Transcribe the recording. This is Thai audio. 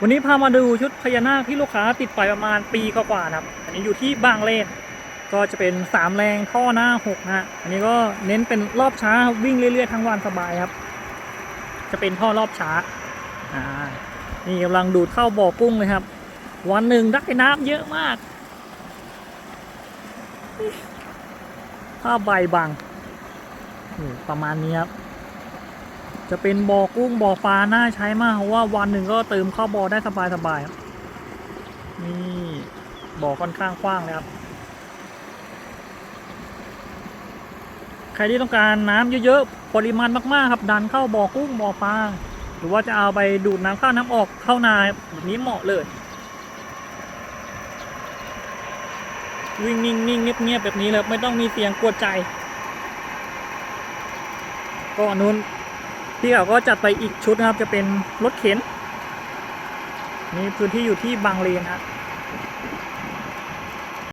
วันนี้พามาดูชุดพญานาคที่ลูกค้าติดไปประมาณปีกว่าๆนะครับ อันนี้อยู่ที่บางเลน ก็จะเป็นสามแรงท่อหน้าหกนะฮะ อันนี้ก็เน้นเป็นรอบช้าวิ่งเรื่อยๆทั้งวันสบายครับ จะเป็นท่อรอบช้า อ่า นี่กำลังดูดเข้าบ่อกุ้งเลยครับ วันหนึ่งได้น้ำเยอะมาก ผ้าใบบัง ประมาณนี้ครับ จะเป็นบ่อกุ้งบ่อปลาน่าใช้มากเพราะว่าวันหนึ่งก็เติมเข้าบ่อได้สบายๆครับนี่บ่อค่อนข้างกว้างเลยครับ ใครที่ต้องการน้ำเยอะๆปริมาณมากๆ ครับ ดันเข้าบ่อกุ้งบ่อปลาหรือว่าจะเอาไปดูดน้ำเข้าน้ำออกเข้านาแบบนี้เหมาะเลย วิ่งนิ่งๆเงียบๆแบบนี้เลยไม่ต้องมีเสียงกวนใจก็อนนู้น พี่เขาก็จัดไปอีกชุดนะครับจะเป็นรถเข็นนี่พื้นที่อยู่ที่บางเลนฮะ